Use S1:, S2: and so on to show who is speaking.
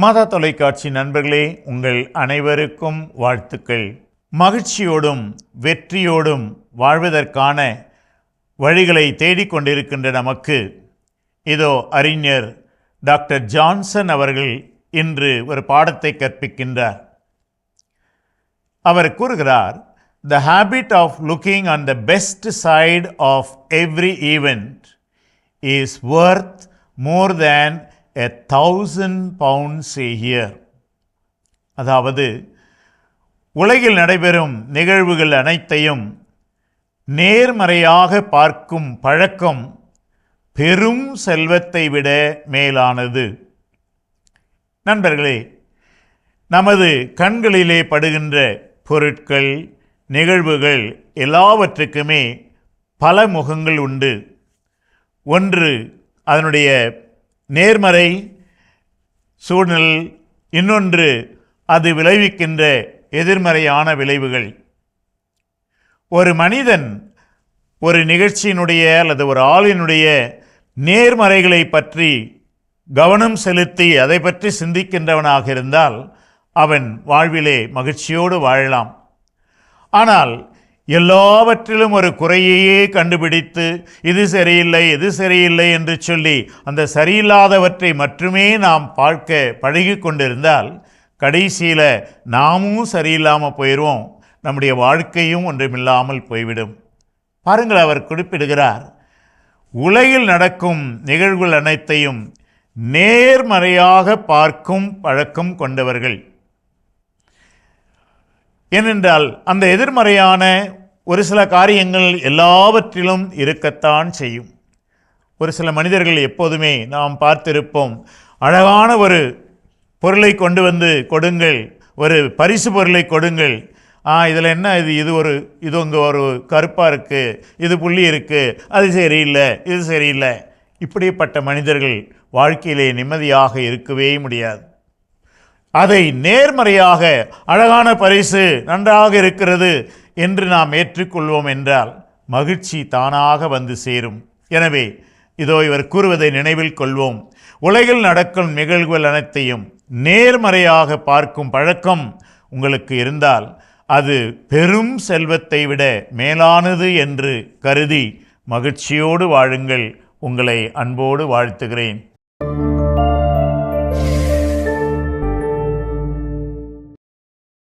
S1: மாதா தொலைக்காட்சி நண்பர்களே உங்கள் அனைவருக்கும் வாழ்த்துக்கள். மகிழ்ச்சியோடும் வெற்றியோடும் வாழ்வதற்கான வழிகளை தேடிக்கொண்டிருக்கின்ற நமக்கு இதோ அறிஞர் டாக்டர் ஜான்சன் அவர்கள் இன்று ஒரு பாடத்தை கற்பிக்கின்றார். அவர் கூறுகிறார் the habit of looking on the best side of every event is worth more than a thousand pounds a year அதாவது உலகில் நடைபெறும் நிகழ்வுகள் அனைத்தையும் நேர்மறையாக பார்க்கும் பழக்கம் பெரும் செல்வத்தை விட மேலானது. நண்பர்களே நமது கண்களிலே படுகின்ற பொருட்கள் நிகழ்வுகள் எல்லாவற்றுக்குமே பல முகங்கள் உண்டு. ஒன்று அதனுடைய நேர்மறை சூழ்நிலை இன்னொன்று அது விளைவிக்கின்ற எதிர்மறையான விளைவுகள். ஒரு மனிதன் ஒரு நிகழ்ச்சியினுடைய அல்லது ஒரு ஆளினுடைய நேர்மறைகளை பற்றி கவனம் செலுத்தி அதை பற்றி சிந்திக்கின்றவனாக இருந்தால் அவன் வாழ்விலே மகிழ்ச்சியோடு வாழலாம். ஆனால் எல்லாவற்றிலும் ஒரு குறையையே கண்டுபிடித்து இது சரியில்லை இது சரியில்லை என்று சொல்லி அந்த சரியில்லாதவற்றை மட்டுமே நாம் பார்க்க பழகி கொண்டிருந்தால் கடைசியில் நாமும் சரியில்லாமல் போயிடுவோம் நம்முடைய வாழ்க்கையும் ஒன்றுமில்லாமல் போய்விடும். பாருங்கள் அவர் குறிப்பிடுகிறார் உலகில் நடக்கும் நிகழ்வுகள் அனைத்தையும் நேர்மறையாக பார்க்கும் பழக்கம் கொண்டவர்கள். ஏனென்றால் அந்த எதிர்மறையான ஒரு சில காரியங்கள் எல்லாவற்றிலும் இருக்கத்தான் செய்யும். ஒரு சில மனிதர்கள் எப்போதுமே நாம் பார்த்திருப்போம் அழகான ஒரு பொருளை கொண்டு வந்து கொடுங்கள் ஒரு பரிசு பொருளை கொடுங்கள். ஆ இதில் என்ன இது? இது ஒரு இது உங்கள் ஒரு கருப்பாக இருக்குது இது புள்ளி இருக்குது அது சரியில்லை இது சரியில்லை. இப்படிப்பட்ட மனிதர்கள் வாழ்க்கையிலே நிம்மதியாக இருக்கவே முடியாது. அதை நேர்மறையாக அழகான பரிசு நன்றாக இருக்கிறது என்று நாம் ஏற்றுக்கொள்வோம் என்றால் மகிழ்ச்சி தானாக வந்து சேரும். எனவே இதோ இவர் கூறுவதை நினைவில் கொள்வோம். உலகில் நடக்கும் நிகழ்வுகள் அனைத்தையும் நேர்மறையாக பார்க்கும் பழக்கம் உங்களுக்கு இருந்தால் அது பெரும் செல்வத்தை விட மேலானது என்று கருதி மகிழ்ச்சியோடு வாழுங்கள். உங்களை அன்போடு வாழ்த்துகிறேன்.